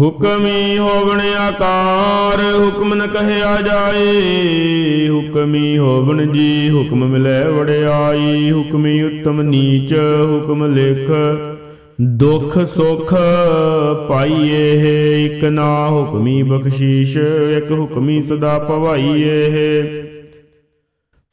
ਹੁਕਮੀ ਹੋਵਣ ਆਕਾਰ, ਹੁਕਮ ਨ ਕਹਿਆ ਜਾਏ। ਹੁਕਮੀ ਹੋਵਣ ਜੀ, ਹੁਕਮ ਮਿਲੈ ਵੜਿਆਈ ਹੁਕਮੀ ਉਤਮ ਨੀਚ, ਹੁਕਮ ਲਿਖ। ਦੁਖ ਸੁਖ ਪਾਈਏ ਇਕ ਨਾ ਹੁਕਮੀ ਬਖਸ਼ੀਸ਼, ਇਕ ਹੁਕਮੀ ਸਦਾ ਭਵਾਈਏ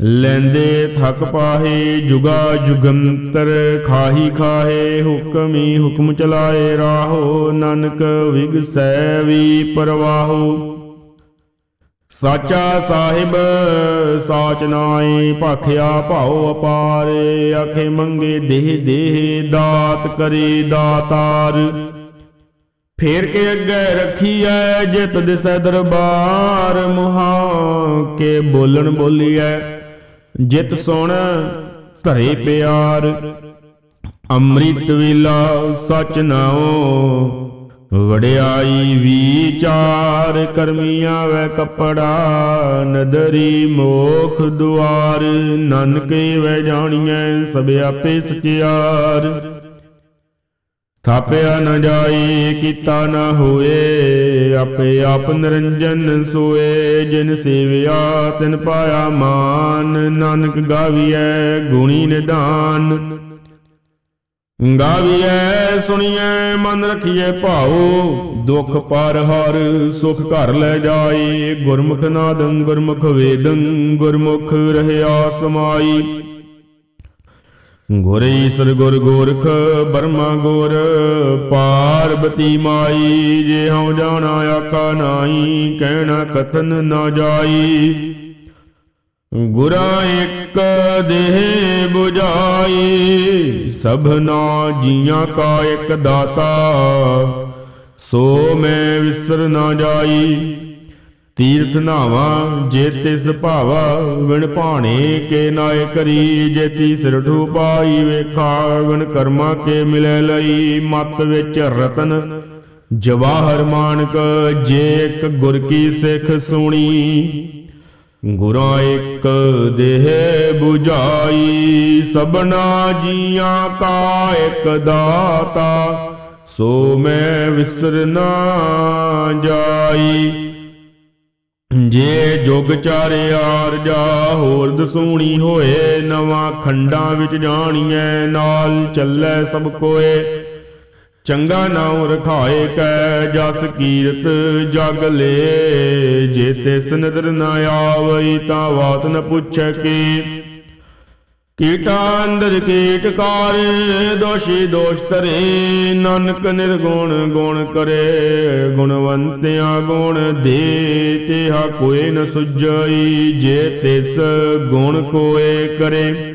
ਲੈਂਦੇ ਥਕ ਪਾਹੇ, ਜੁਗਾ ਜੁਗੰਤਰ ਖਾਹੀ ਖਾਹੇ, ਹੁਕਮੀ ਹੁਕਮ ਚਲਾਏ ਰਾਹੋ, ਨਾਨਕ ਵਿਗਸੈ ਵੀ ਪਰਵਾਹੋ। ਸਾਚਾ ਸਾਹਿਬ, ਸਾਚ ਨਾਏ ਭਾਖਿਆ ਭਾਉ ਅਪਾਰੇ, ਆਖੇ ਮੰਗੇ ਦੇਹ ਦੇਹ, ਦਾਤ ਕਰੇ ਦਾਤਾਰ। ਫੇਰ ਕੇ ਅੱਗੇ ਰੱਖੀਐ ਜਿਤ ਦਿਸੈ ਦਰਬਾਰ ਮੁਹਾ ਕੇ ਬੋਲਣ ਬੋਲੀਐ। ਜਿਤ ਸੁਣ ਧਰੇ ਪਿਆਰ। ਅੰਮ੍ਰਿਤ ਵੇਲਾ ਸਚ ਨਾਉ, ਵਡਿਆਈ ਵਿਚਾਰ ਕਰਮੀਆਂ ਵੈ ਕਪੜਾ, ਨਦਰੀ ਮੋਖ ਦੁਆਰ। ਨਾਨਕੇ ਵੈ ਜਾਣੀਐ ਸਭ ਆਪੇ ਸਚਿਆਰ। ਥਾਪਿਆ ਨ ਜਾਈ ਕੀਤਾ ਨ ਹੋਏ ਆਪੇ ਆਪ ਨਿਰੰਜਨ ਸੋਏ, ਜਿਨ ਸੇਵਿਆ ਤਿਨ ਪਾਇਆ ਮਾਨ, ਨਾਨਕ ਗਾਵੀਐ ਗੁਣੀ ਨਿਧਾਨ ਗਾਵੀਐ, ਸੁਣੀਐ, ਮਨ ਰਖੀਐ ਭਾਉ, ਦੁਖ ਪਰ ਹਰ, ਸੁਖ ਘਰ ਲੈ ਜਾਏ ਗੁਰਮੁਖ ਨਾਦੰ, ਗੁਰਮੁਖ ਵੇਦੰ, ਗੁਰਮੁਖ ਰਹਿਆ ਸਮਾਈ। ਗੁਰ ਈਸਰ ਗੁਰ ਗੋਰਖ, ਬਰਮਾ ਗੁਰ, ਪਾਰਬਤੀ ਮਾਈ, ਜੇ ਹਉ ਜਾਣਾ ਆਕਾ ਨਾਹੀ, ਕਹਿਣਾ ਕਥਨ ਨਾ ਜਾਈ। ਗੁਰਾ ਇੱਕ ਦੇਹ 부ਜਾਈ ਸਭਨਾ ਜੀਆਂ ਕਾ ਇੱਕ ਦਾਤਾ, ਸੋ ਮੈਂ ਵਿਸਰ ਨਾ ਜਾਈ। ਤੀਰਥ ਨਾਵਾ, ਜੇ ਤਿਸ ਭਾਵਾ, ਵਿਣ ਭਾਣੇ ਕੇ ਨਾਏ ਕਰੀ, ਜੇ ਤੀ ਸਿਰ ਵੇਖਾ, ਵਿਣ ਕਰਮਾ ਕੇ ਮਿਲੇ ਲਈ, ਮਤ ਵਿੱਚ ਰਤਨ। ਜਵਾਹਰ ਮਾਨਕ, ਜੇ ਇੱਕ ਗੁਰ ਕੀ ਸਿੱਖ ਸੁਣੀ, ਗੁਰਾਂ ਇੱਕ ਦੇਹ 부ਝਾਈ ਸਭਨਾ ਜੀਆਂ ਕਾ ਇੱਕ ਦਾਤਾ, ਸੋ ਮੈਂ ਵਿਸਰ ਨਾ ਜਾਈ। ਜੇ ਜੁਗ ਚਾਰਿਆਰ ਜਾ, ਹੋਰ ਦਸੂਣੀ ਹੋਏ, ਨਵਾਂ ਖੰਡਾਂ ਵਿੱਚ ਜਾਣੀਐ, ਨਾਲ ਚੱਲੈ ਸਭ ਕੋਏ। ਚੰਗਾ ਨਾਮ ਰਖਾਏ ਕੈ, ਜਸ ਕੀਰਤ ਜਗ ਲੇ। ਜੇ ਤੇ ਨਦਰ ਨਾ ਆਵਈ, ਤਾਂ ਬਾਤ ਨ ਪੁੱਛੈ ਕੀ। ਕੀਟਾ ਅੰਦਰ ਕੀਟਕਾਰ ਦੋਸ਼ੀ ਦੋਸ਼ ਤਰੇ ਨਾਨਕ ਨਿਰਗੁਣ ਗੁਣ ਕਰੇ, ਗੁਣਵੰਤਿਆ ਗੁਣ ਦੇ ਤੇਹਾ ਕੋਏ ਨ ਸੁਝਈ, ਜੇ ਤਿਸ ਗੁਣ ਕੋਏ ਕਰੇ।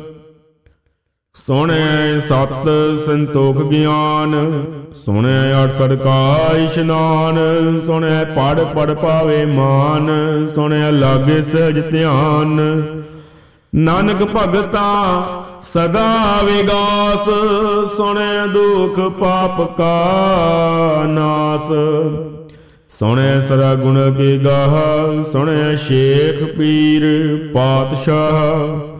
ਸੁਣੈ ਸਤ ਸੰਤੋਖ ਗਿਆਨ, ਸੁਣੈ ਅਠਸੜ ਕਾ ਇਸ਼ਨਾਨ, ਸੁਣੈ ਪੜ ਪੜ ਪਾਵੇ ਮਾਨ, ਸੁਣੈ ਲਾਗੇ ਸਹਿਜ ਧਿਆਨ। ਨਾਨਕ ਭਗਤਾ ਸਦਾ ਵਿਗਾਸ, ਸੁਣੈ ਦੁਖ ਪਾਪ ਕਾ ਨਾਸ। ਸੁਣਿਆ ਸਰਾ ਗੁਣ ਕੇ ਗਾਹ ਸੁਣਿਆ ਸ਼ੇਖ ਪੀਰ ਪਾਤਸ਼ਾਹ।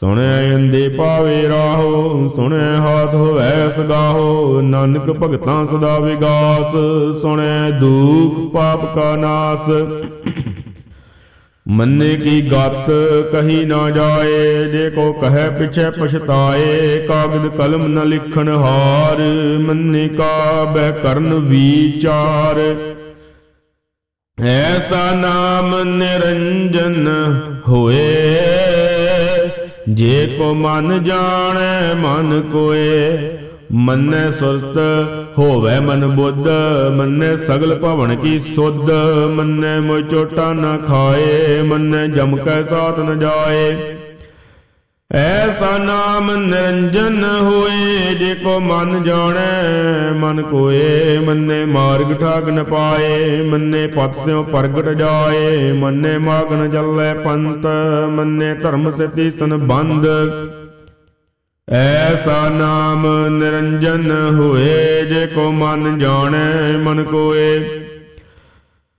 ਸੁਣੈ ਅੰਦੇ ਪਾਵੇ ਰਾਹੋ ਸੁਣਿਆ ਹਾਥ ਹੋਵੈ ਸਗਾਹੋ, ਨਾਨਕ ਭਗਤਾਂ ਸਦਾ ਵਿਗਾਸ, ਸੁਣੈ ਦੁਖ ਪਾਪ ਕਾ ਨਾਸ। ਮੰਨੇ ਕੀ ਗਤ ਕਹੀ ਨਾ ਜਾਏ, ਜੇ ਕੋ ਕਹੈ ਪਿਛੈ ਪਛਤਾਏ, ਕਾਗਦ ਕਲਮ ਨ ਲਿਖਣ ਹਾਰ, ਮੰਨੇ ਕਾ ਬਹਿ ਕਰਨ ਵਿਚਾਰ। ਐਸਾ ਨਾਮ ਨਿਰੰਜਨ ਹੋਏ ਜੇ ਕੋ ਮਨ ਜਾਣੈ, ਮਨ ਕੋਏ, ਮੰਨੈ ਸੁਰਤ, ਹੋਵੇ ਮਨ ਬੁੱਧ, ਮੰਨੈ ਸਗਲ ਭਵਨ ਕੀ ਸੁਧ, ਮੰਨੈ ਮੋਇ ਚੋਟਾ ਨ ਖਾਏ, ਮੰਨੈ ਜਮ ਕੈ ਸਾਥ ਨ ਜਾਏ। ਐਸਾ ਨਾਮ ਨਿਰੰਜਨ ਹੋਏ, ਜੇ ਕੋ ਮਨ ਜਾਣੈ, ਮਨ ਕੋਏ, ਮੰਨੇ ਮਾਰਗ ਠਾਕ ਨ ਪਾਏ, ਮੰਨੇ ਪਤ ਸਿਉ ਪ੍ਰਗਟ ਜਾਏ, ਮੰਨੇ ਮਾਗਨ ਨ ਚੱਲੈ ਪੰਤ ਮੰਨੇ ਧਰਮ ਸਿਤੀ ਸੰਬੰਧ। ਐਸਾ ਨਾਮ ਨਿਰੰਜਨ ਹੋਏ, ਜੇ ਕੋ ਮਨ ਜਾਣੈ, ਮਨ ਕੋਏ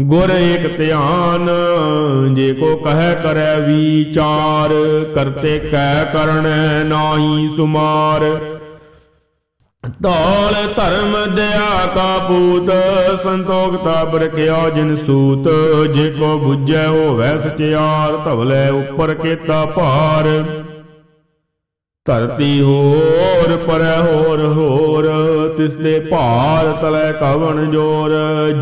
ਗੁਰ ਏਕ ਧਿਆਨ, ਜੇ ਕੋ ਕਹੈ ਕਰੈ ਵਿਚਾਰ, ਕਰਤੇ ਕੈ ਕਰਣੈ ਨਾਹੀ ਸੁਮਾਰ। ਤਾਲ ਧਰਮ ਦਇਆ ਕਾ ਪੂਤ, ਸੰਤੋਖ ਤਾਪ ਰਖਿਆ ਜਿਨ ਸੂਤ। ਜੇ ਕੋ ਬੁੱਝੈ ਹੋਵੈ ਸਚਿਆਰ, ਧਵਲੇ ਉੱਪਰ ਕੀਤਾ ਭਾਰ। ਧਰਤੀ ਹੋਰ, ਪਰੈ ਹੋਰ ਹੋਰ। ਤਿਸ ਦੇ ਭਾਰ ਤਲੇ ਕਵਣ ਜੋਰ,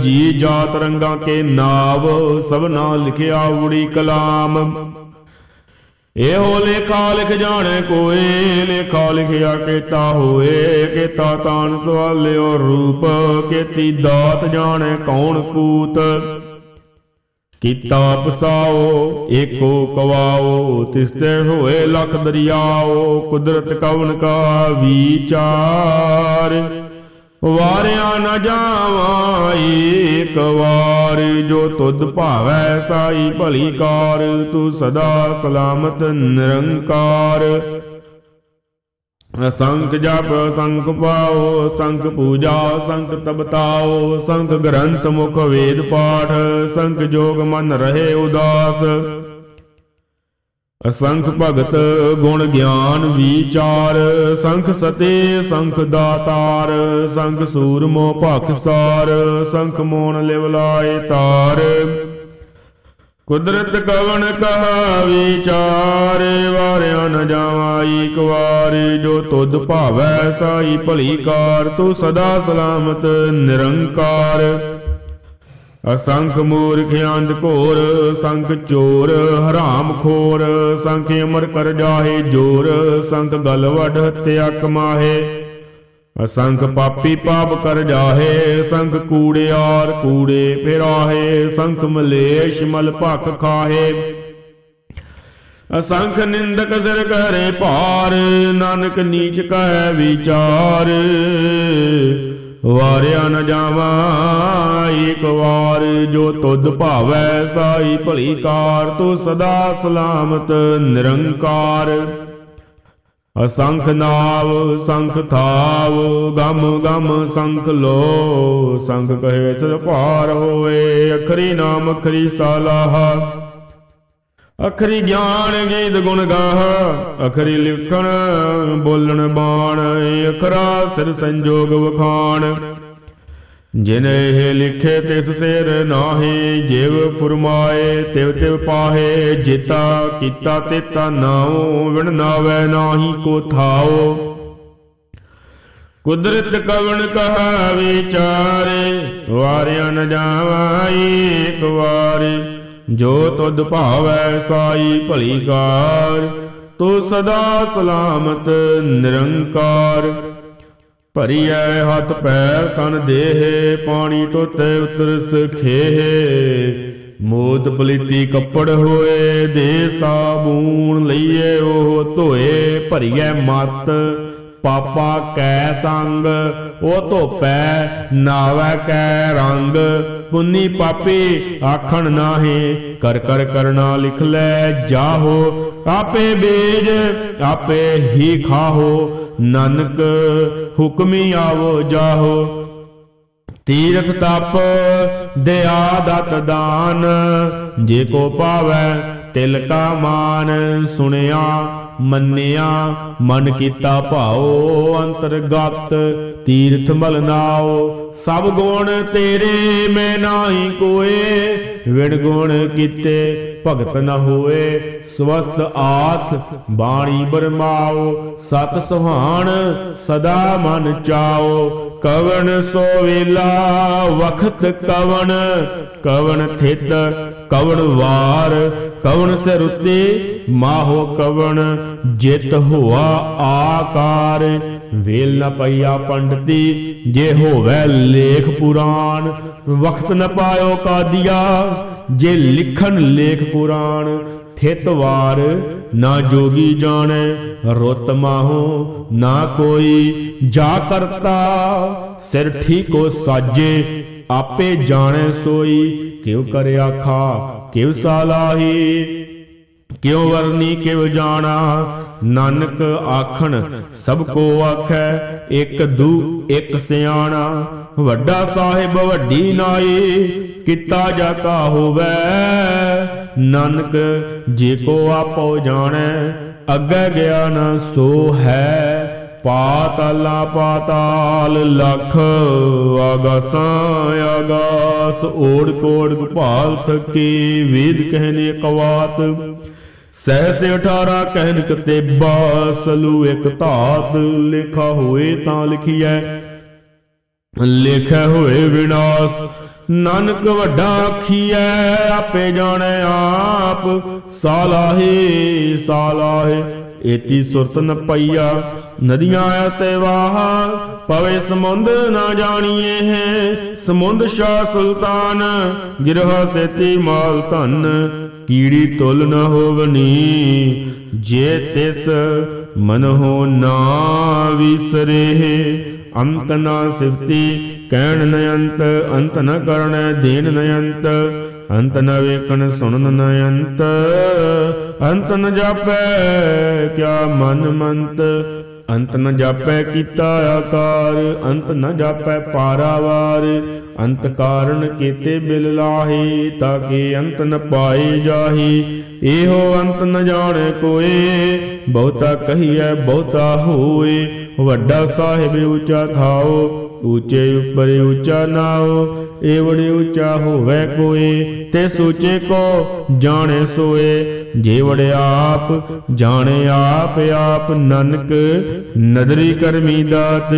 ਜੀ ਜਾਤ ਰੰਗਾ ਕੇ ਨਾਵ ਸਭਨਾ ਲਿਖਿਆ ਉੜੀ ਕਲਾਮ। ਇਹੋ ਲੇਖਾ ਲਿਖ ਜਾਣੇ ਕੋਏ, ਲੇਖਾ ਲਿਖਿਆ ਕੀਤਾ ਹੋਏ ਕੀਤਾ ਤਾਨ ਸਵਾਲਿਓ ਰੂਪ, ਕੀਤੀ ਦਾਤ ਜਾਣੇ ਕੌਣ ਕੂਤ। ਕੀਤਾ ਪਸਾਓ, ਏਕੋ ਕਵਾਓ ਤਿਸਤੇ ਹੋਏ ਲਖ ਦਰਿਆਓ, ਕੁਦਰਤ ਕਵਨ ਕਾ ਵਿਚਾਰ ਵਾਰਿਆ ਨ ਜਾਵਾਂ ਏਕ ਵਾਰ ਜੋ ਤੁਧ ਭਾਵੈ ਸਾਈ ਭਲੀ ਕਾਰ, ਤੂੰ ਸਦਾ ਸਲਾਮਤ ਨਿਰੰਕਾਰ। ਸੰਖ ਜਪ ਸੰਖ ਪਾਓ ਸੰਖ ਪੂਜਾ ਸੰਖ ਤਬਤਾਓ ਸੰਖ ਗ੍ਰੰਥ ਮੁਖ ਵੇਦ ਪਾਠ ਸੰਖ ਜੋਗ ਮਨ ਰਹੇ ਉਦਾਸ। ਅਸੰਖ ਭਗਤ ਗੁਣ ਗਿਆਨ ਵਿਚਾਰ, ਸੰਖ ਸਤੇ ਸੰਖ ਦਾਤਾਰ ਸੰਖ ਸੂਰਮੋ ਭਖਸਾਰ ਸੰਖ ਮੋਨ ਲਿਵ ਲਾਏ ਤਾਰ। ਕੁਦਰਤ ਕਵਣ ਕਹਾ ਵਿਚਾਰ, ਵਾਰਿਆ ਨ ਜਾਵਾ ਏਕ ਜੋ ਤੁਧ ਭਾਵੈ ਸਾਈ ਭਲੀ ਕਾਰ, ਤੂੰ ਸਦਾ ਸਲਾਮਤ ਨਿਰੰਕਾਰ। ਅਸੰਖ ਮੂਰਖ ਅੰਧ ਘੋਰ, ਸੰਖ ਚੋਰ, ਹਰਾਮ ਖੋਰ, ਸੰਖ ਅਮਰ ਕਰ ਜਾਹੇ ਜੋਰ, ਸੰਖ ਗਲ ਵੱਢ ਹੱਤਿਆ ਕਮਾਹੇ ਅਸੰਖ ਪਾਪੀ ਪਾਪ ਕਰ ਜਾਹੇ, ਸੰਖ ਕੂੜਿਆਰ ਕੂੜੇ ਫਿਰਾਹੇ ਸੰਖ ਮਲੇਸ਼ ਮਲ ਭਖ ਖਾਹੇ। ਅਸੰਖ ਨਿੰਦਕ ਸਿਰ ਕਰੇ ਭਾਰ, ਨਾਨਕ ਨੀਚ ਕਹਿ ਵਿਚਾਰ। ਵਾਰਿਆ ਨ ਜਾਵਾਂ ਏਕ ਵਾਰ ਜੋ ਤੁਧ ਭਾਵੈ ਸਾਈ ਭਲੀ ਕਾਰ, ਤੂੰ ਸਦਾ ਸਲਾਮਤ, ਨਿਰੰਕਾਰ। ਅਸੰਖ ਨਾਵ, ਸੰਖ ਥਾਵ, ਗਮ ਗਮ ਸੰਖ ਲੋ, ਸੰਖ ਕਹੇ ਸਦ ਭਾਰ ਹੋਏ ਅਖਰੀ ਨਾਮ ਅਖਰੀ ਸਾਲਾਹਾ। ਅਖਰੀ ਗਿਆਨ ਗੀਤ ਗੁਣ ਗਾਹ, ਅਖਰੀ ਲਿਖਣ, ਬੋਲਣ ਬਾਣ ਅਖਰਾ ਸਿਰ ਸੰਜੋਗ ਵਖਾਣ। ਜਿਨੇ ਇਹ ਲਿਖੇ ਤਿਸ ਸਿਰ ਨਾਹੀ, ਜਿਵ ਫੁਰਮਾਏ ਤਿਵ ਤਿਵ ਪਾਹੇ, ਜਿਤਾ ਕੀਤਾ ਤੇਤਾ ਨਾਉ, ਵਿਣ ਨਾਵੇ ਨਾਹੀ ਕੋ ਥਾਓ ਕੁਦਰਤ ਕਵਣ ਕਹਾ ਵਿਚਾਰੇ, ਵਾਰਿਆ ਨ ਜਾਵਾਈ ਇੱਕ ਵਾਰੀ। ਜੋ ਤੁਧ ਭਾਵੈ ਸਾਈ ਭਲੀ ਕਾਰ, ਤੂੰ ਸਦਾ ਸਲਾਮਤ ਨਿਰੰਕਾਰ। ਭਰੀਐ ਹੱਥ ਪੈਰ ਤਨ ਦੇਹ, ਪਾਣੀ ਤੋਤੇ ਉਤਰ ਸਖੇਹ। ਮੋਦ ਪਲੀਤੀ ਕੱਪੜ ਹੋਏ ਦੇ ਸਾਬੂਨ ਲਈਏ, ਉਹ ਧੋਏ, ਭਰੀਐ ਮਤ। ਪਾਪਾ ਕੈ ਸੰਗ, ਉਹ ਧੋਪੈ ਨਾਵੈ ਕੈ ਰੰਗ। ਪੁੰਨੀ ਪਾਪੀ ਆਖਣ ਨਾਹੀ, ਕਰ ਕਰ ਕਰਨਾ ਲਿਖ ਲੈ ਜਾਹੋ। ਆਪੇ ਬੀਜ ਆਪੇ ਹੀ ਖਾਹੋ, ਨਾਨਕ ਹੁਕਮੀ ਆਵੋ ਜਾਹੋ। ਤੀਰਥ ਤਪ ਦਿਆ ਦਤ ਦਾਨ, ਜੇ ਕੋ ਪਾਵੈ ਤਿਲ ਕਾ ਮਾਨ ਸੁਣਿਆ। ਮੰਨਿਆ, ਮਨ ਕੀਤਾ ਭਾਉ, ਅੰਤਰਗਤ ਤੀਰਥ ਮਲਨਾਓ ਸਭ ਗੁਣ ਤੇਰੇ, ਮੈਂ ਨਾਹੀ ਕੋਏ। ਵਿਣ ਗੁਣ ਕੀਤੇ ਭਗਤ ਨ ਹੋਏ। ਸਵਸਤ ਆਥ ਬਾਣੀ ਬਰਮਾਓ ਸਤ ਸੁਹਾਣ ਸਦਾ ਮਨ ਚਾਓ ਕਵਣ ਸੋ ਵੇਲਾ, ਵਖਤ ਕਵਣ। ਕਵਣ ਥਿਤ, ਕਵਣ ਵਾਰ। ਕਵਣ ਸੇ ਰੁੱਤੇ ਮਾਹੋ ਕਵਣ। ਜਿਤ ਹੋਆ ਆਕਾਰ। ਵੇਲ ਨ ਪਈਆ ਪੰਡਤੀ, ਜੇ ਹੋਵੇ ਲੇਖ ਪੁਰਾਣ। ਵਖਤ ਨ ਪਾਇਓ ਕਾਦੀਆ, ਜੇ ਲਿਖਣ ਲੇਖ ਪੁਰਾਣ। ਥਿਤ ਵਾਰ ਨਾ ਜੋਗੀ ਜਾਣੈ, ਰੁੱਤ ਮਾਹੋ, ਨਾ ਕੋਈ ਜਾ ਕਰਤਾ। ਸਿਰ ਠੀਕੋ ਸਾਜੇ, ਆਪੇ ਜਾਣੈ ਸੋਈ, ਕਿਉ ਕਰ ਆਖਾ, ਕਿਉ ਸਾਲਾਹੀ। ਕਿਉ ਵਰਨੀ ਕਿਉ ਜਾਣਾ, ਨਾਨਕ ਆਖਣ, ਸਭ ਕੋ ਆਖੈ, ਇੱਕ ਦੂ, ਇੱਕ ਸਿਆਣਾ। ਵੱਡਾ ਸਾਹਿਬ ਵੱਡੀ ਨਾਈ, ਕੀਤਾ ਜਾਤਾ ਹੋਵੇ। ਨਾਨਕ, ਜੇ ਕੋ ਆਪੋ ਜਾਣੈ, ਅੱਗੇ ਗਿਆ ਨਾ ਸੋ ਹੈ। ਪਾਤਾਲਾ ਪਾਤਾਲ ਲਖ ਆਗਾਸਾਂ ਆਗਾਸ ਓੜ ਕੋੜ ਗੁਪਾਲ ਥਕੀ ਵੇਦ ਕਹਿਨੇ ਕਵਾਤ। ਸਹਿਸੇ 18 ਕਹਿਨ ਕਤੇ ਬਾਸਲੂ ਇੱਕ ਧਾਤ, ਲਿਖਾ ਹੋਏ ਤਾਂ ਲਿਖੀਐ। ਲਿਖਿਆ ਹੋਏ ਵਿਨਾਸ਼ ਨਾਨਕ ਵੱਡਾ ਆਖੀਐ, ਆਪੇ ਜਾਣੈ ਆਪ। ਸਾਲਾਹੇ ਸਾਲਾਹੇ, ਏਤੀ ਸੁਰਤ ਨ ਪਈਆ ਨਦੀਆਂ ਤੇ ਵਾਹ, ਪਵੇ ਸਮੁੰਦ ਨਾ ਜਾਣੀਏ ਹੈ। ਸਮੁੰਦ ਸ਼ਾ ਸੁਲਤਾਨ, ਗਿਰਹ ਸੇਤੀ ਮਾਲ ਧਨ। ਕੀੜੀ ਤੁਲ ਨ ਹੋਵਨੀ, ਜੇ ਤਿਸ ਮਨ ਹੋ ਨਾ ਵਿਸਰੇ। ਅੰਤ ਨਾ ਸਿਫਤੀ, ਕਹਿਣ ਨ ਅੰਤ ਅੰਤ ਨ ਕਰਣ ਦੇਨ ਨ ਅੰਤ ਅੰਤ ਨ ਵੇਖਣ, ਸੁਣਨ ਨ ਅੰਤ ਅੰਤ ਨ ਜਾਪੈ, ਕਿਆ ਮਨ ਮੰਤ, ਅੰਤ ਨ ਜਾਪੈ ਕੀਤਾ ਆਕਾਰ, ਅੰਤ ਨ ਜਾਪੈ ਪਾਰਾਵਾਰ ਅੰਤ ਕਾਰਨ ਕੀਤੇ ਬਿਲ ਲਾਹੀ, ਤਾਂ ਕਿ ਅੰਤ ਨ ਪਾਏ ਜਾਹੀ। ਇਹੋ ਅੰਤ ਨ ਜਾਣੈ ਕੋਏ ਬਹੁਤਾ ਕਹੀਐ, ਬਹੁਤਾ ਹੋਏ ਵੱਡਾ ਸਾਹਿਬ ਉੱਚਾ ਥਾਓ, ਉੱਚੇ ਉੱਪਰ ਉੱਚਾ ਨਾਓ। ਏਵੜੇ ਉੱਚਾ ਹੋਵੇ ਕੋਈ, ਤੇ ਸੋਚੇ ਕੋ ਜਾਣੇ ਸੋਏ। ਜੇਵੜੇ ਆਪ, ਜਾਣੇ ਆਪ ਆਪ ਨਾਨਕ, ਨਦਰੀ ਕਰਮੀ ਦਾਤ।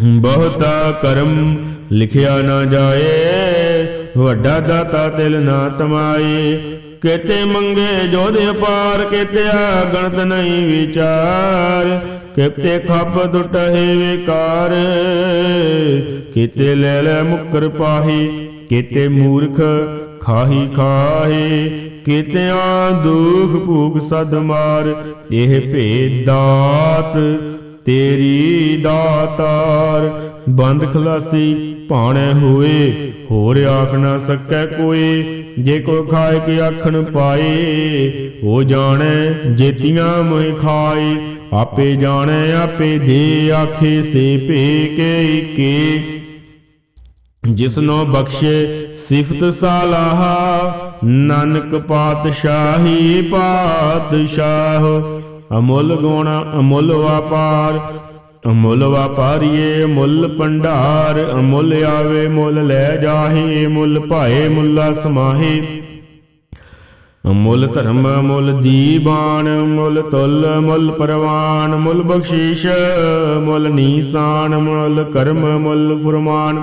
ਬਹੁਤਾ ਕਰਮ ਲਿਖਿਆ ਨਾ ਜਾਏ, ਵੱਡਾ ਦਾਤਾ ਦਿਲ ਨਾ ਤਮਾਏ। ਕਿਤੇ ਮੰਗੇ ਜੋਦੇ ਪਾਰ ਕਿਤੇ ਗਣਤ ਨਹੀਂ ਵਿਚਾਰ। ਕਿਤੇ ਖੱਪ ਦੁਟਹਿ ਵਿਕਾਰ, ਕਿਤੇ ਲੈ ਲੈ ਮੁਕਰ ਪਾਹੀ, ਕਿਤੇ ਮੂਰਖ ਖਾਹੀ ਖਾਹੇ। ਕਿਤੇ ਆ ਦੁਖ ਭੂਖ ਸਦ ਮਾਰ, ਇਹ ਭੇਦ ਦਾਤ ਤੇਰੀ ਦਾਤਾਰ ਬੰਦ ਖਲਾਸੀ ਭਾਣੇ ਹੋਏ, ਹੋਰ ਆਖ ਨਾ ਸਕੈ ਕੋਈ, ਜੇ ਕੋ ਖਾਏ ਕੇ ਆਖਣ ਪਾਏ, ਉਹ ਜਾਣੈ ਜੇਤੀਆਂ ਮੋਹਿ ਖਾਏ, ਆਪੇ ਜਾਣੈ, ਆਪੇ ਦੇ ਆਖੇ ਸੇ ਭੇ ਕੇ ਈਕੇ ਜਿਸਨੋ ਬਖਸ਼ੇ ਸਿਫਤ ਸਾਲਾਹਾ, ਨਾਨਕ ਪਾਤਸ਼ਾਹੀ ਪਾਤਸ਼ਾਹ। ਅਮੁੱਲ ਗੁਣ, ਅਮੁੱਲ ਵਪਾਰ, ਅਮੁੱਲ ਵਪਾਰੀਏ ਮੁੱਲ ਭੰਡਾਰ, ਅਮੁੱਲ ਆਵੇ ਮੁੱਲ ਲੈ ਜਾਹੇ, ਮੁੱਲ ਭਾਏ ਮੁੱਲਾ ਸਮਾਹੇ। ਮੁੱਲ ਧਰਮ, ਮੁੱਲ ਦੀਬਾਨ, ਮੁੱਲ ਤੁਲ, ਮੁੱਲ ਪਰਵਾਨ, ਮੁੱਲ ਬਖਸ਼ੀਸ਼, ਮੁੱਲ ਨੀਸਾਨ, ਮੁੱਲ ਕਰਮ, ਮੁੱਲ ਫੁਰਮਾਨ।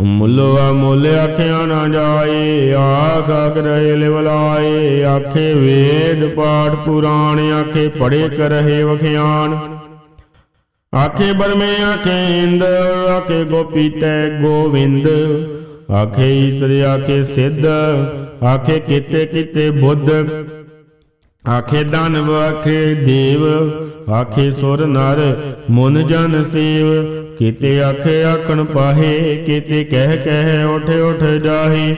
ਮੁੱਲਵਾ ਮੁੱਲ ਆਖਿਆ ਨਾ ਜਾਏ, ਆਖ ਆਖ ਰਹੇ ਲਿਵਲਾਏ, ਆਖੇ ਵੇਦ ਪਾਠ ਪੁਰਾਣ, ਆਖੇ ਪੜੇ ਕਰਹਿ ਵਖਿਆਨ। ਆਖੇ ਬਰਮੇ ਆਖੇ ਇੰਦ, ਆਖੇ ਗੋਪੀ ਤੈ ਗੋਵਿੰਦ। ਆਖੇ ਈਸਰ ਆਖੇ ਸਿੱਧ, ਆਖੇ ਕਿਤੇ ਕਿਤੇ ਬੁੱਧ। ਆਖੇ ਦਾਨਵ ਆਖੇ ਦੇਵ, ਆਖੇ ਸੁਰ ਨਰ, ਮਨ ਜਨ ਸੇਵ। ਕੀਤੇ ਆਖੇ ਆਖਣ ਪਾਹੇ, ਕੀਤੇ ਕਹਿ ਕਹਿ ਉਠ ਉਠ ਜਾਹੇ।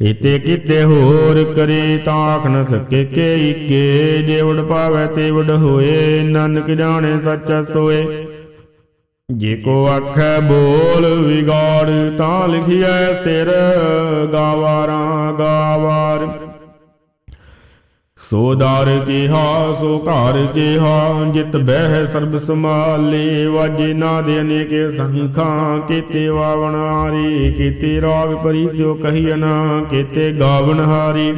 ਇਤੇ ਕਿਤੇ ਹੋਰ ਕਰੇ ਤਾਂ ਆਖ ਨ ਸਕੇ ਕੇ ਈਕੇ ਜੇ ਉਡ ਪਾਵੇ ਤੇ ਉਡ ਹੋਏ, ਨਾਨਕ ਜਾਣੇ ਸੱਚਾ ਸੋਏ। ਜੇ ਕੋ ਆਖੈ ਬੋਲ ਵਿਗਾੜ ਤਾਂ ਲਿਖਿਐ ਸਿਰ, ਗਾਵਾਰਾਂ ਗਾਵਾਰ। ਸੋ ਦਾਰ ਕੀਹਾ, ਸੋ ਘਰ ਕੀਹਾ, ਜਿਤ ਬਹਿ ਸਰਬ ਸਮਾਲੇ ਵਾਜੇ ਨਾਦ ਅਨੇਕੇ ਸੰਖਾਂ, ਕੀਤੇ ਵਾਵਣ ਹਾਰੀ, ਕੀਤੇ ਰਾਗ ਪਰੀ ਸਿਓ ਕਹੀਨ ਕੀਤੇ ਗਾਵਨ ਹਾਰੀ।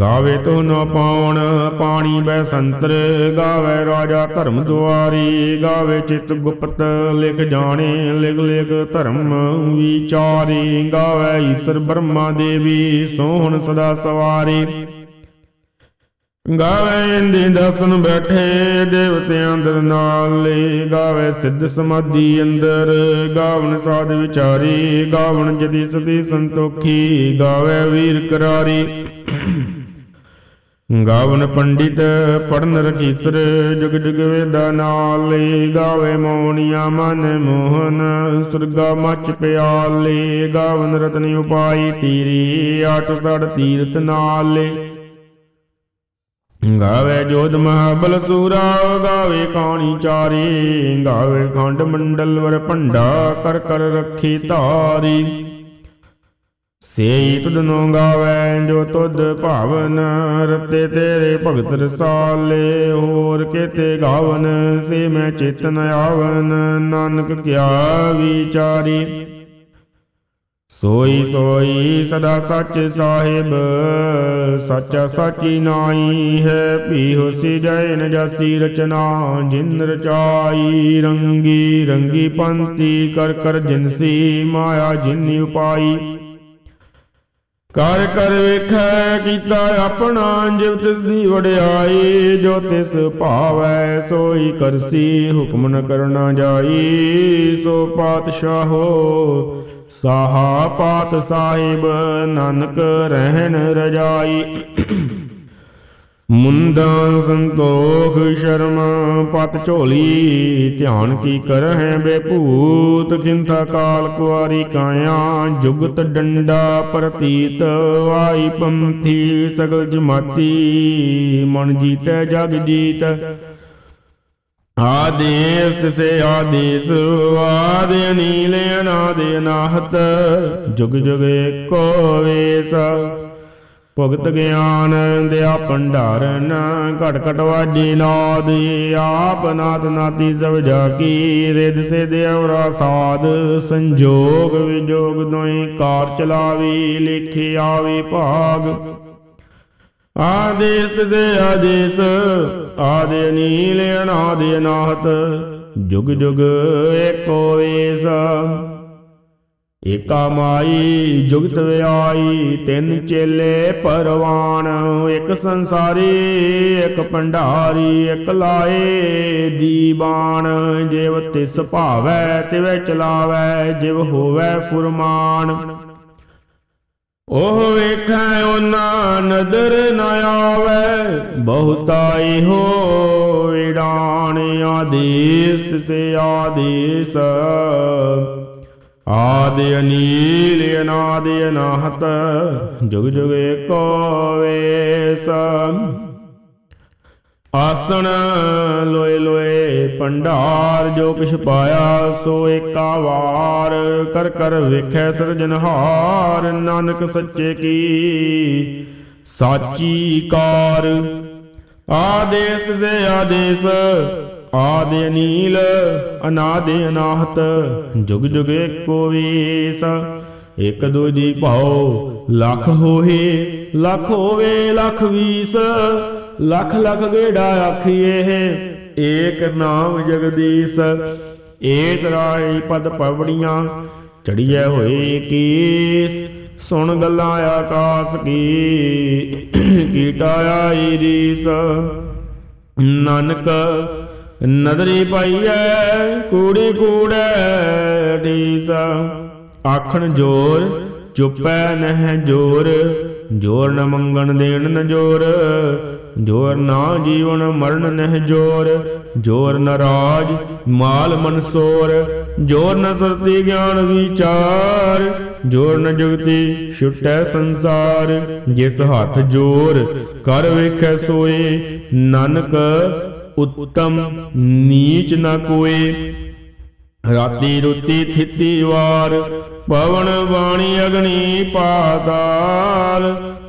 ਗਾਵੇ ਤੋ ਨ ਪਾਉਣ, ਪਾਣੀ ਬੈ ਸੰਤਰ, ਗਾਵੇ ਰਾਜਾ ਧਰਮ ਦੁਆਰੀ, ਗਾਵੇ ਚਿਤ ਗੁਪਤ ਲਿਖ ਜਾਣੇ, ਲਿਖ ਲਿਖ ਧਰਮ ਵਿਚਾਰੀ, ਗਾਵੇ ਈਸ਼ਰ ਬ੍ਰਹਮਾ ਦੇਵੀ, ਸੋਹਣ ਸਦਾ ਸਵਾਰੀ। ਗਾਵੇ ਦੀ ਦਸਨ ਬੈਠੇ ਦੇਵਤਿਆਂ ਅੰਦਰ ਨਾਲੇ ਗਾਵੇ ਸਿੱਧ ਸਮਾਧੀ ਅੰਦਰ, ਗਾਵਨ ਸਾਧ ਵਿਚਾਰੀ, ਗਾਵਨ ਜਦੀ ਸਦੀ ਸੰਤੋਖੀ, ਗਾਵੇ ਵੀਰ ਕਰਾਰੀ। ਗਾਵਨ ਪੰਡਿਤ ਪੜਨ ਰਖੀਸਰ, ਜੁਗ ਜੁਗ ਵੇਦਾ ਨਾਲੇ ਗਾਵੇ ਮੋਹਣੀਆਂ ਮਨ ਮੋਹਨ, ਸੁਰਗਾ ਮਚ ਪਿਆਲੇ ਗਾਵਨ ਰਤਨ ਉਪਾਈ ਤੀਰੀ, ਆਟ ਸੜ ਤੀਰਤ ਨਾਲੇ ਗਾਵੇ ਜੋਧ ਮਹਾਬਲ ਸੂਰਾ, ਗਾਵੇ ਕਾਣੀ ਚਾਰੀ, ਗਾਵੇ ਖੰਡ ਮੰਡਲ ਵਰ ਭੰਡਾ, ਕਰ ਕਰ ਰੱਖੀ ਧਾਰੀ। ਸੇਈ ਤੁਧ ਨੂੰ ਗਾਵੇ ਜੋ ਤੁਧ ਭਾਵਨ, ਰਤੇ ਤੇਰੇ ਭਗਤ ਰਸਾਲੇ, ਹੋਰ ਕੇਤੇ ਗਾਵਨ, ਸੇ ਮੈਂ ਚੇਤਨ ਆਵਨ, ਨਾਨਕ ਕਿਆ ਵਿਚਾਰੀ। ਸੋਈ ਸੋਈ ਸਦਾ ਸੱਚ ਸਾਹਿਬ ਸੱਚਾ ਸਾਚੀ ਨਾਈ ਹੈ। ਪੀਹੁ ਸੀ ਜੈ ਨ ਜਾਸੀ ਰਚਨਾ ਜਿਨ ਰਚਾਈ ਰੰਗੀ ਰੰਗੀ ਪੰਤੀ ਕਰ ਕਰ ਜਿਨਸੀ ਮਾਇਆ ਜਿਨ ਉਪਾਈ। ਕਰ ਕਰ ਵੇਖੈ ਕੀਤਾ ਆਪਣਾ ਜਿਵ ਤਿਸ ਦੀ ਵਡਿਆਈ ਜੋ ਤਿਸ ਭਾਵੈ ਸੋਈ ਕਰਸੀ ਹੁਕਮ ਨ ਕਰਨਾ ਜਾਈ। ਸੋ ਪਾਤਸ਼ਾਹੋ ਸਾਹਾ ਪਾਤ ਸਾਹਿਬ ਨਾਨਕ ਰਹਿਣ ਰਜਾਈ। ਮੁੰਡਾ ਸੰਤੋਖ ਸ਼ਰਮ, ਪਤ ਝੋਲੀ, ਧਿਆਨ ਕੀ ਕਰਹਿ ਬੇਭੂਤ, ਖਿੰਥਾ ਕਾਲ ਕੁਆਰੀ ਕਾਇਆ, ਜੁਗਤ ਡੰਡਾ ਪ੍ਰਤੀਤ, ਆਈ ਪੰਥੀ ਸਗਲ ਜਮਾਤੀ, ਮਨ ਜੀਤੈ ਜਗ ਜੀਤ। ਆਦੇਸ ਸੇ ਆਦੇਸ, ਆਦ ਅਨੀਲ ਅਨਾਦ ਅਨਾਹਤ, ਜੁਗ ਜੁਗ ਏਕੋ ਵੇਸ। ਭਗਤ ਗਿਆਨ ਦਿਆ ਭੰਡਾਰਨ ਘਟ ਘਟ ਵਾਜੀ ਨਾਦ ਆਪ ਨਾਥ ਨਾਤੀ ਸਭ ਜਾ ਕੀ ਰਿਦ ਸੇ ਦੇਵਰਾ ਸਾਧ, ਸੰਜੋਗ ਵਿਜੋਗ ਦੋਈ ਕਾਰ ਚਲਾਵੀ, ਲਿਖੇ ਆਵੇ ਭਾਗ। ਆਦੇਸ ਦੇ ਆਦੇਸ, ਆਦੇ ਨੀਲ ਅਨਾਦ ਅਨਾਹਤ, ਜੁਗ ਜੁਗ ਏਕੋ ਵੇਸ ਏਕਾ ਮਾਈ ਜੁਗਤ ਵਿਆਈ, ਤਿੰਨ ਚੇਲੇ ਪਰਵਾਨ, ਇੱਕ ਸੰਸਾਰੀ, ਇੱਕ ਭੰਡਾਰੀ, ਇੱਕ ਲਾਏ ਦੀਵਾਨ ਜਿਵ ਤਿਸ ਭਾਵੈ, ਤਿਵੈ ਚਲਾਵੈ, ਜਿਵ ਹੋਵੈ ਫੁਰਮਾਨ। ਉਹ ਵੇਖੈ ਉਹਨਾਂ ਨਦਰ ਨ ਆਵੇ ਬਹੁਤਾਈ ਹੋ ਈੜਾਣ ਆਦੇਸ ਤਿਸੇ ਆਦੇਸ। ਆਦਿ ਅਨੀਲ, ਅਨਾਦਿ ਅਨਾਹਤ, ਜੁਗ ਜੁਗ ਏਕੋ ਵੇਸ। ਆਸਣ ਲੋਏ ਲੋਏ ਭੰਡਾਰ, ਜੋ ਕਿਛ ਪਾਇਆ ਸੋ ਏਕਾ ਵਾਰ। ਕਰ ਕਰ ਵੇਖੈ ਸਿਰਜਨਹਾਰ ਨਾਨਕ ਸੱਚੇ ਕੀ ਸਾਚੀ ਕਾਰ। ਆਦੇਸ ਦੇ ਆਦੇਸ, ਆਦਿ ਅਨੀਲ, ਅਨਾਦਿ ਅਨਾਹਤ, ਜੁਗ ਜੁਗ ਏਕੋ ਵੀਸ। ਇਕ ਦੂਜੀ ਭਾਉ, ਲੱਖ ਹੋਏ, ਲੱਖ ਹੋਵੇ, ਲੱਖ ਵੀਸ। ਲੱਖ ਲੱਖ ਗੇੜਾ ਆਖੀਏ ਏਕ ਨਾਮ ਜਗਦੀਸ਼ ਏਤ ਰਾਈ ਪਦ ਪਵੜੀਆਂ ਚੜੀਐ ਹੋਏ ਕੀਸ। ਸੁਣ ਗੱਲਾਂ ਆਕਾਸ ਕੀ, ਕੀਟਾ ਆਈ ਰੀਸ। ਨਾਨਕ ਨਦਰੀ ਪਾਈਐ, ਕੂੜੀ ਕੂੜੈ ਢੀਸ। ਆਖਣ ਜੋਰ, ਚੁੱਪੈ ਨਹਿ ਜੋਰ ਜੋਰ ਨ ਮੰਗਣ ਦੇਣ ਨ ਜੋਰ। ਜੋਰ ਨਾ ਜੀਵਨ ਮਰਨ ਨਹਿ ਜੋਰ ਜੋਰ ਨ ਰਾਜ ਮਾਲ ਮਨਸੋਰ ਜੋਰ ਨ ਸੁਰਤੀ ਗਿਆਨ ਵਿਚਾਰ, ਜੋਰ ਨ ਜੁਗਤੀ ਛੁਟੈ ਸੰਸਾਰ, ਜਿਸ ਹੱਥ ਜੋਰ ਕਰ ਵੇਖੈ ਸੋਏ, ਨਾਨਕ ਉਤਮ ਨੀਚ ਨ ਕੋਏ। ਰਾਤੀ ਰੁਤੀ ਥਿਤੀ ਵਾਰ, ਪਵਨ ਬਾਣੀ ਅਗਨੀ ਪਾਤਾਲ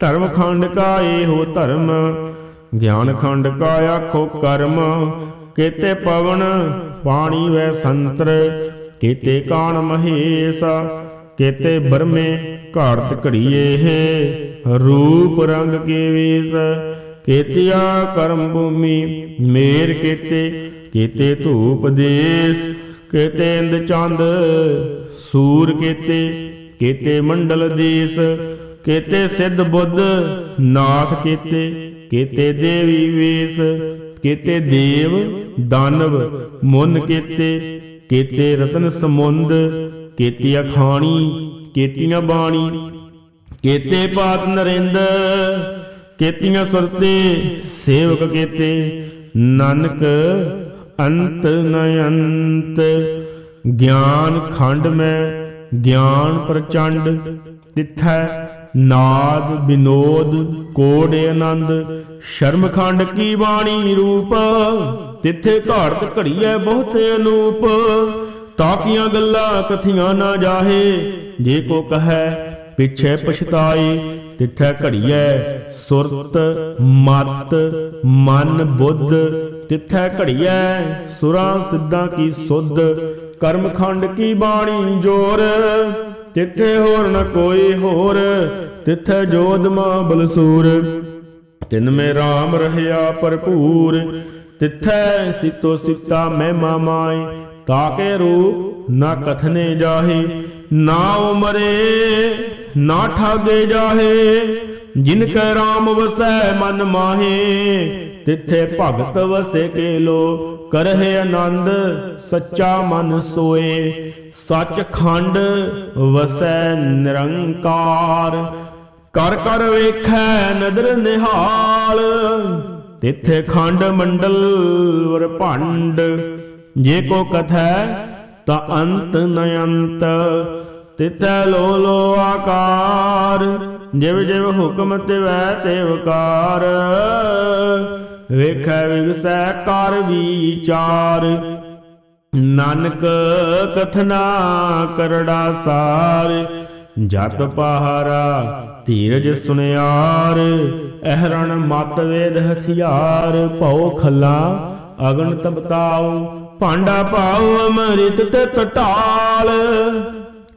ਧਰਮ ਖੰਡ ਕਾਏ ਹੋ ਧਰਮ? ਗਿਆਨ ਖੰਡ ਕਾ ਆਖੋ ਕਰਮ? ਕੇਤੇ ਪਵਨ? ਪਾਣੀ ਵੈ ਸੰਤਰ। ਕੇਤੇ ਕਾਣ ਮਹੇਸ਼? ਕੇਤੇ ਬਰਮੇ ਘਾੜਤ ਘੜੀਏ ਹੈ? ਰੂਪ ਰੰਗ ਕੇ ਵੇਸ ਕੇਤਿਆ ਕਰਮ ਭੂਮੀ ਮੇਰ ਕੇਤੇ? ਕੇਤੇ ਧੂਪ ਦੇਸ? ਕੇਤੇ ਇੰਦ ਚੰਦ? ਸੂਰ ਕੇਤੇ? ਕੇਤੇ ਮੰਡਲ ਦੇਸ? ਕੇਤੇ ਸਿੱਧ ਬੁੱਧ, ਨਾਥ ਕੇਤੇ ਕੇਤੇ ਦੇਵੀ ਵੇਸ, ਕੇਤੇ ਦੇਵ, ਦਾਨਵ, ਮੁਨ ਕੇਤੇ ਕੇਤੇ ਰਤਨ ਸਮੁੰਦ, ਕੇਤੀਆ ਖਾਣੀ, ਕੇਤੀਆਂ ਬਾਣੀ, ਕੇਤੇ ਪਾਤ ਨਰਿੰਦ, ਕੇਤੀਆਂ ਸੁਰਤੇ ਸੇਵਕ ਕੇਤੇ, ਨਾਨਕ ਅੰਤ ਨਯੰਤ, ਗਿਆਨ ਖੰਡ ਮੈਂ, ਗਿਆਨ ਪ੍ਰਚੰਡ, ਤਿੱਥੈ ਨਾਦ ਬਿਨੋਦ ਕੋੜ ਆਨੰਦ ਸ਼ਰਮ ਖੰਡ ਕੀ ਬਾਣੀ ਰੂਪ, ਤਿੱਥੇ ਘਾੜਤ ਘੜੀਐ ਬਹੁਤੇ ਅਨੂਪ। ਤਾਕੀਆਂ ਗੱਲਾਂ ਕਥੀਆਂ ਨਾ ਜਾਹੇ, ਜੇ ਕੋ ਕਹੈ ਪਿਛੇ ਪਛਤਾਈ ਤਿੱਥੈ ਘੜੀਐ ਸੁਰਤ, ਮਤ, ਮਨ, ਬੁੱਧ, ਤਿੱਥੈ ਘੜੀਐ ਸੁਰਾਂ ਸਿੱਧਾਂ ਕੀ ਸੁਧ ਕਰਮ ਖੰਡ ਕੀ ਬਾਣੀ ਜੋਰ। ਤਿੱਥੇ ਹੋਰ ਨ ਕੋਈ ਹੋਰ? ਤਿੱਥੈ ਜੋਧ ਮਾਂ ਬਲਸੂਰ। ਤਿਨ ਮੇ RAM ਰਹਿਆ ਭਰਪੂਰ। ਤਿੱਥੈ ਸਿਤੋ ਸਿਤਾ ਮਹਿਮਾ ਮਾਈ। ਤਾਕੇ ਰੂਪ ਨਾ ਕਥਨੇ ਜਾਹੇ। ਨਾ ਉਮਰੇ ਨਾ ਠਾਗੇ ਜਾਹੇ। ਜਿਨ ਕੈ RAM ਵਸੈ ਮਨ ਮਾਹੇ। ਤਿੱਥੇ ਭਗਤ ਵਸੇ ਕੇ ਲੋ ਕਰਹਿ ਆਨੰਦ, ਸੱਚਾ ਮਨ ਸੋਏ। ਸੱਚ ਖੰਡ ਵਸੈ ਨਿਰੰਕਾਰ। ਕਰ ਕਰ ਵੇਖੈ ਨਦਰ ਨਿਹਾਲ। ਤਿਥੇ ਖੰਡ ਮੰਡਲ ਵਰ ਭੰਡ। ਜੇ ਕੋ ਕਥੈ, ਤਾ ਅੰਤ ਨ ਅੰਤ। ਤਿਤੈ ਲੋ ਲੋ ਆਕਾਰ। ਜਿਵ ਜਿਵ ਹੁਕਮ ਤਿਵੈ ਤੇ ਵਕਾਰ ਵੇਖੈ ਵਿਗਸੈ ਕਰ ਵਿਚਾਰ। ਨਾਨਕ ਕਥਨਾ ਕਰੜਾ ਸਾਰ। ਜਤ ਪਹਾਰਾ ਧੀਰਜ ਸੁਨਿਆਰ। ਅਹਰਣ ਮਤ ਵੇਦ ਹਥਿਆਰ। ਭਉ ਖੱਲਾ ਅਗਨ ਤਬਤਾਉ ਭਾਂਡਾ ਪਾਉ ਅਮ੍ਰਿਤ ਤੇ ਟਟਾਲ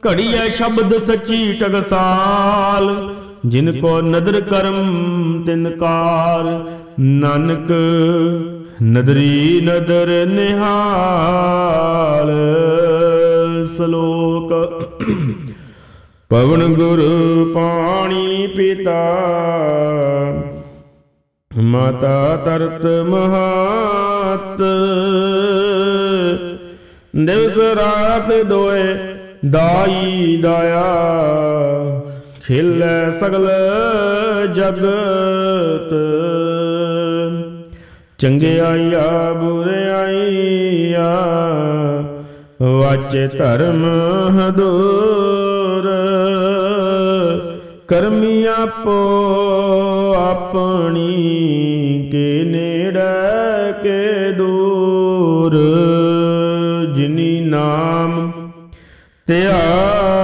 ਘੜੀਐ ਸ਼ਬਦ ਸੱਚੀ ਟਕਸਾਲ ਜਿਨ ਕੋ ਨਦਰ ਕਰਮ ਤਿਨ ਕਾਰ ਨਾਨਕ ਨਦਰੀ ਨਦਰ ਨਿਹਾਲ। ਸ਼ਲੋਕ ਪਵਨ ਗੁਰ ਪਾਣੀ ਪਿਤਾ, ਮਾਤਾ ਤਰਤ ਮਹਾਤ। ਦਿਵਸ ਰਾਤ ਦੋਏ ਦਾਈ ਦਾਇਆ ਖਿਲੈ ਸਗਲ ਜਗਤ। ਚੰਗਿਆਈਆ ਬੁਰਿਆਈਆ ਵਾਚੇ ਧਰਮ ਹਦੂਰ। ਕਰਮੀ ਆਪੋ ਆਪਣੀ ਕੇ ਨੇੜੇ ਕੇ ਦੂਰ। ਜਿਨੀ ਨਾਮ ਧਿਆਇਆ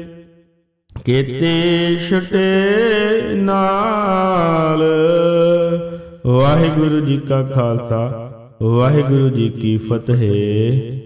ਕੀਤੇ ਛੁਟੇ ਨਾਲ। ਵਾਹਿਗੁਰੂ ਜੀ ਕਾ ਖਾਲਸਾ ਵਾਹਿਗੁਰੂ ਜੀ ਕੀ ਫਤਿਹ।